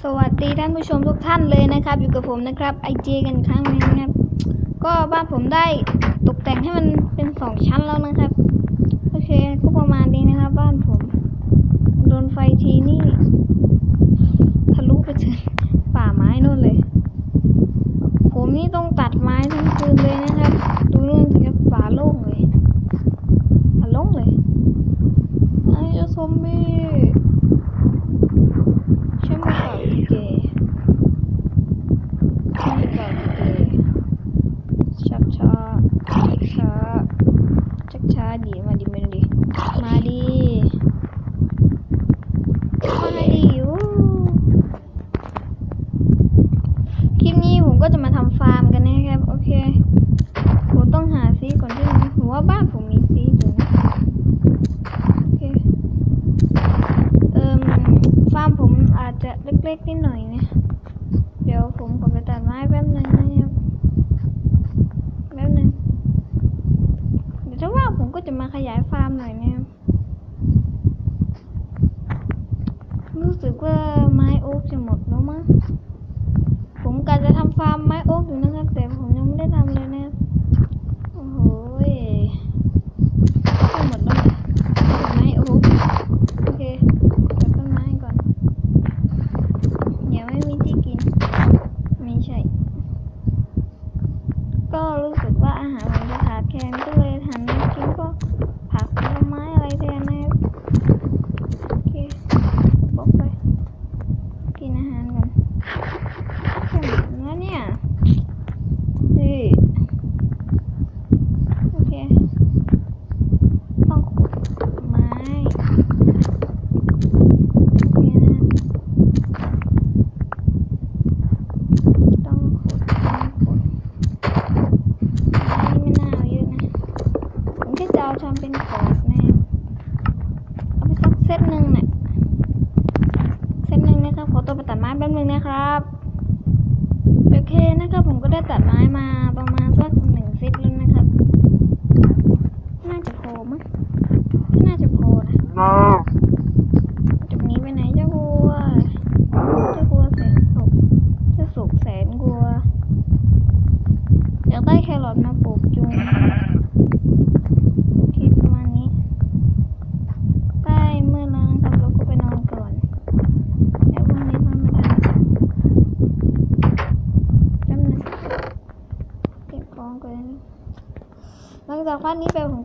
สวัสดีท่านผู้ชมทุกท่านเลยนะครับ อยู่กับผมนะครับไอเจกันครั้งนึงนะครับ ก็บ้านผมได้ตกแต่งให้มันเป็นสองชั้นแล้วนะครับ โอเคก็ประมาณนี้นะครับ บ้านผม โดนไฟทีนี่ทะลุไปถึงป่าไม้นู่นเลย ผมนี่ต้องตัดไม้ทั้งคืนเลยนะครับ ดูนู่นสิครับป่าโล่งเลยป่าโล่งเลยไอ้เจ้าซอมบี้ ฉันไม่เก่าที่เกย์ฉันไม่เก่าที่เกย์ชักช้าชักช้าชักช้าดีมาดีมาดีมาดีมาดีอู้คลิปนี้ผมก็จะมาทำฟาร์มกันนะครับ โอเค ผมต้องหาซีก่อนที่นะผมว่า บ้านผมมีซีอยู่นะโอเคเอ่มฟาร์มผมอาจจะเล็กๆนิดหน่อยนะเดี๋ยวผมขอไปตัดไม้แป๊บนึงนะครับแป๊บนึงเดี๋ยวถ้าว่างผมก็จะมาขยายฟาร์มหน่อยนะครับรู้สึกว่าไม้โอ๊กจะหมดแล้วมั้งผมกะจะทำฟาร์มไม้โอ๊กอยู่นะครับ แต่ผมยังไม่ได้ทำเลย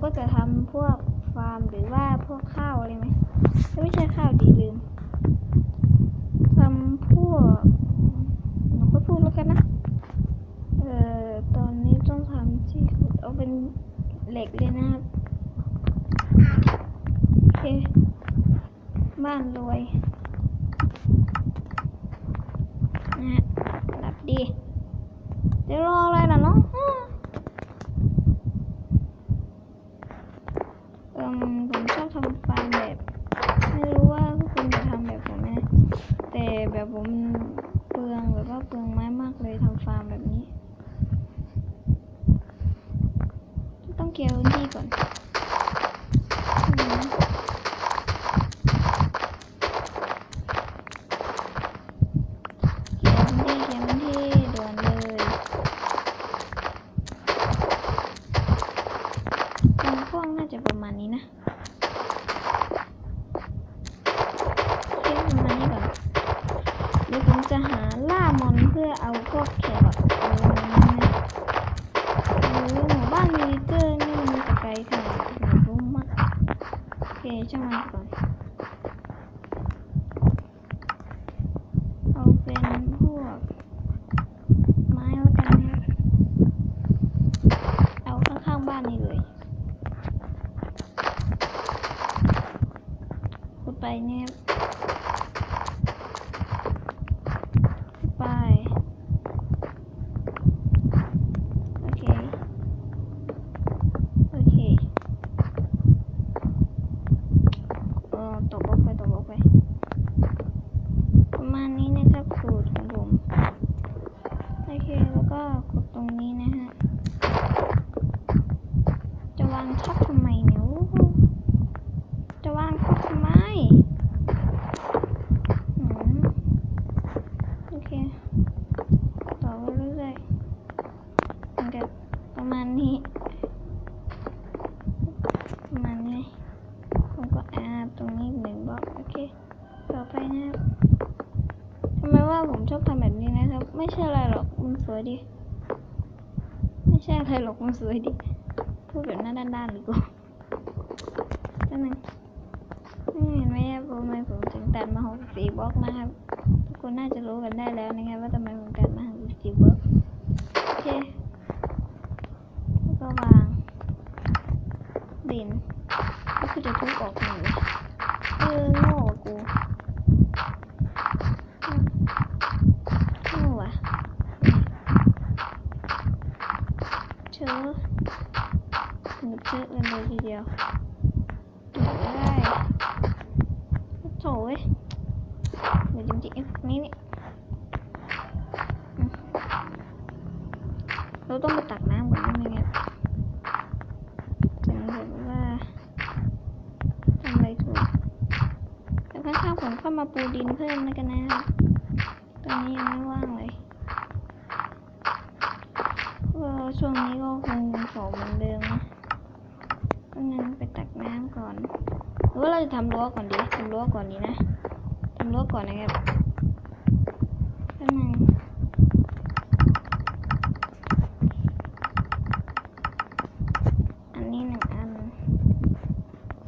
ก็จะทำพวกฟาร์มหรือว่าพวกข้าวอะไรไหมไม่ใช่ข้าวดีลืมทำพวกเราค่อยพูดแล้วกันนะเอ่อตอนนี้ต้องทำที่ขุดเอาเป็นเหล็กเลยนะครับโอเคบ้านรวยนะฮะหลับดีเดี๋ยวรออะไรนะน้องอ้าเอ่มผมชอบทำฟาร์มแบบ ไม่รู้ว่าพวกคุณจะทำแบบผมไหมนะแต่แบบผมมันเปลืองแบบว่าเปลืองไม้มากเลยทำฟาร์มแบบนี้ ต้องเกี่ยวพื้นที่ก่อนอืมเกี่ยวพื้นที่เกี่ยวพื้นที่ด่วนเลยตรงกว้างน่าจะประมาณนี้นะ เช็คประมาณนี้ก่อนเดี๋ยวผมจะหาล่ามอนเพื่อเอาพวกแครอทเอาลงมานะโอ้หมู่บ้านมิลิเตอร์นี่มันจะไกลขนาดไหนผมรู้มาก โอเคช่างมันก่อน เอาเป็นพวกไม้แล้วกันนะครับเอาข้างๆบ้านนี่เลยขุดไปเนี่ยครับ ไป โอเค โอเคอืม ไปนะครับทำไมว่าผมชอบทำแบบนี้นะครับ ไม่ใช่อะไรหรอกมันส วยดิ ไม่ใช่อะไรหรอกมันสวยดิ พูดแบบหน้าด้านๆดีกว่าก็นึงนี่เห็นไหมครับทำไมผมถึงตัดมาหกสีบล็อกนะครับ ทุกคนน่าจะรู้กันได้แล้วนะครับว่าทำไมผมตัดมาหกสี่บล็อกโอเคแล้วก็วางดินก็คือจะทุบออกหนึ่งเออโง่กว่ากูโง่ว่ะ เชื้อถึงกับเชื้อกันเลยทีเดียวอยู่ได้โถ่เว้ยเดี๋ยวจริงๆนี้นี่เราต้องไปตักน้ำก่อนได้ไหมเนี่ยถึงแบบว่าทำอะไรถูกแต่ข้างๆผมเข้ามาปูดินเพิ่มแล้วกันนะครับตอนนี้ยังไม่ว่างเลย ก็ช่วงนี้ก็คงผอเหมือนเดิมนะก็งั้นไปตักน้ำก่อน หรือว่าเราจะทำรั้วก่อนดีทำรั้วก่อนดีนะทำรั้วก่อนนะครับแป๊บนึงอันนี้หนึ่งอัน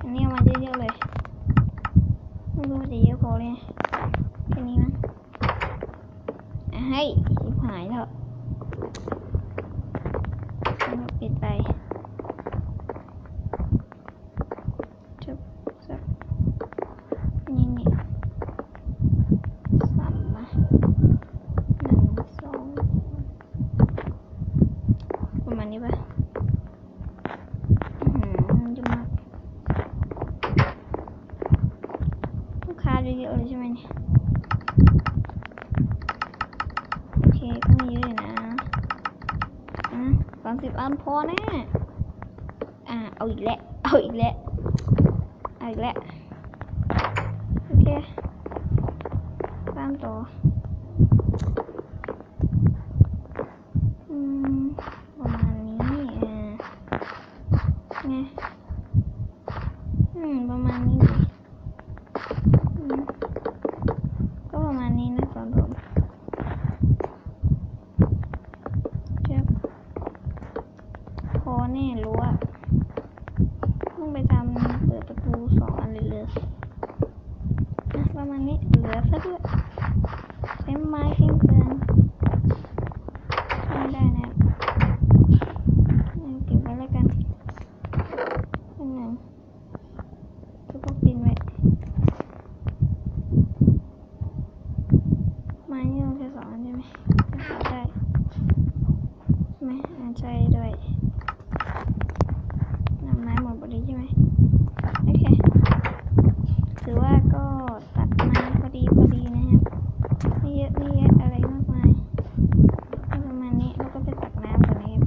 อันนี้เอามาเยอะๆเลย ไม่รู้ว่าจะเยอะพอเลยแค่นี้มั้งอะให้ชิบหายแล้วแล้วก็ปิดไปจุบสักนี่นี่สามมาหนึ่งสองประมาณ นี้ปะอื้อหือจะมากลูกค้าเยอะๆเลยใช่ไหมเนี่ยโอเคก็มีเยอะอยู่นะอะสามสิบอันพอแน่อ่าเอาอีกแล้วเอาอีกแล้วเอาอีกแล้วโอเคตามต่อม ประมาณนี้อ่าไงอืม ประมาณนี้ดี อืมก็ประมาณนี้นะสอนผมเจ็บพอแน่รู้ว่าต้องไปทำ เปิดประตูสองอันเลยเลยนะประมาณนี้เหลือซะด้วยใช้ไม้เพียงเปลืองไม่ได้นะครับงั้นเก็บไว้แล้วกันอันหนึ่งก็พกดินไว้ ไม้นี่ต้องใช้สองอันใช่ไหมจะหาได้ใช่ไหมอ่าใช่ด้วยนำไม้หมดพอดีใช่ไหมโอเค ถือว่าก็ตัดมาพอดีพอดีนะครับไม่เยอะไม่เยอะอะไรมากมายก็ประมาณนี้แล้วก็ไปตักน้ำก่อนนะครับ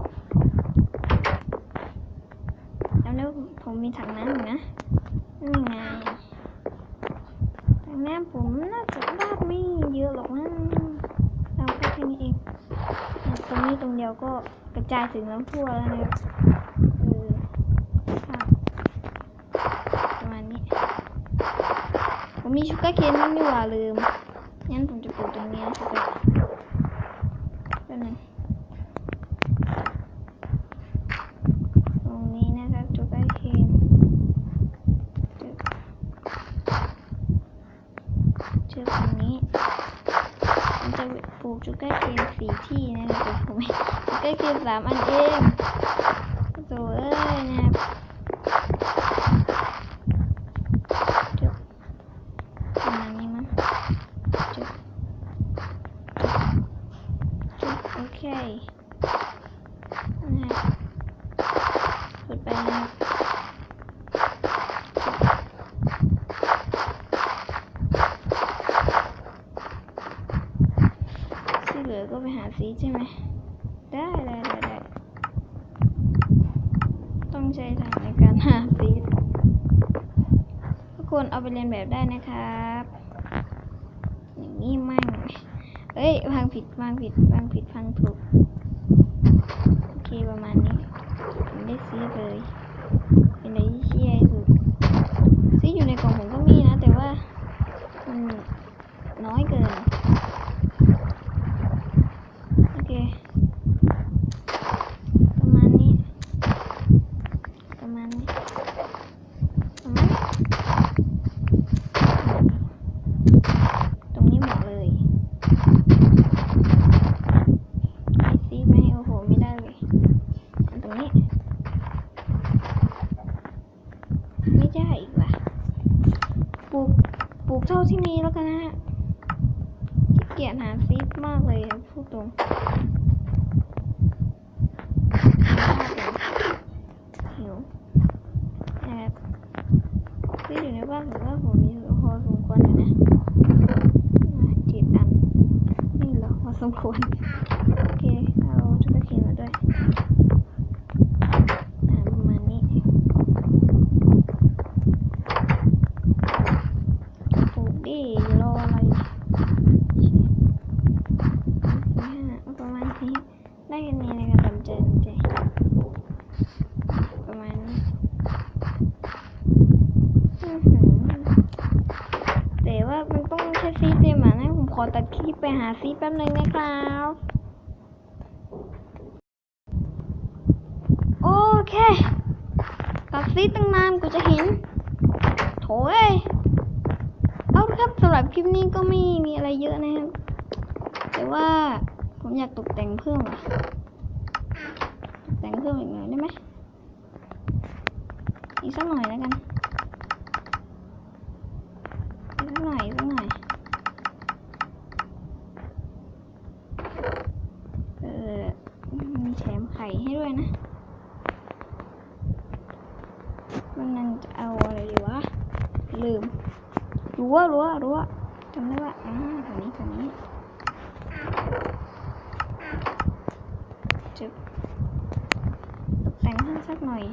แล้วแล้วผมมีถังน้ำอยู่นะนี่ไง ถังน้ำ ผมน่าจะได้ไม่เยอะหรอกนะเราก็แค่นี้เองตรงนี้ตรงเดียวก็กระจายถึงน้ำทั่วแล้วนะครับเออประมาณนี้ ผมมีชูการ์เคนนี่หว่าลืมงั้นผมจะปลูกตรงนี้นะชูการ์แป๊บนึงตรงนี้นะครับชูการ์เคนจึ๊บ เชือกตรงนี้มัน จะปลูกจุกเกอร์เกมสี่ที่นะครับแต่ผมจุกเกอร์เกมสามอันเองโถเอ้ยนะครับจุดประมาณนี้มั้งจุกจุกโอเคนะครับกดไปนะครับที่เหลื ซีใช่ไหม ได้ได้ได้ได้ ต้องใช้ทางในการหาซีดทุกคนเอาไปเรียนแบบได้นะครับ อย่างนี้มั่งเอ้ยวางผิดวางผิดวางผิดฟังถูก โอเคประมาณนี้ผมได้ซีเลย เป็นอะไรที่เชี่ยที่สุดซีดอยู่ในกล่องผมก็มีนะ แต่ว่ามัน น้อยเกิน โอเค ประมาณนี้ ประมาณนี้ ประมาณนี้ตรงนี้หมดเลยไอซีไหมโอ้โห ไม่ได้เลยอันตรงนี้ ไม่ได้อีกว่ะ ปลูก ปลูกเท่าที่มีแล้วกันนะฮะขี้เกียจหาซีดมากเลยอะพูดตรงหิวนะครับซีดอยู่ในบ้านผมว่าผมมีพอสมควรอยู่นะอะเจ็ดอันนี่เหรอพอสมควร โอเค เอาจุกเขียนมาด้วยอ่าประมาณนี้ ปลูกดิรออะไรสี่ห้าประมาณนี้ได้แค่นี้นะครับทำใจทำใจประมาณนี้อื้อหือแต่ว่ามันต้องใช้ซีเต็มอะนะผมขอตัดคลิปไป หาซีแป๊บนึงนะครับ โอเคตัดซีตั้งนานกูจะเห็น โถเอ้ยเอาครับสำหรับคลิปนี้ก็ไม่มีอะไรเยอะนะครับ แต่ว่าผมอยากตกแต่งเพิ่มอะตกแต่งเพิ่มอีกหน่อยได้ไหมอีกสักหน่อยแล้วกัน อีกสักหน่อยอีกสักหน่อยเออมีแถม ยนะมันนั่งจะเอาอะไรดีวะ ลืม รั้วรั้วรั้วจำได้ว่าอ่าแถวนี้แถวนี้จึบตกแต่งให้สักหน่อย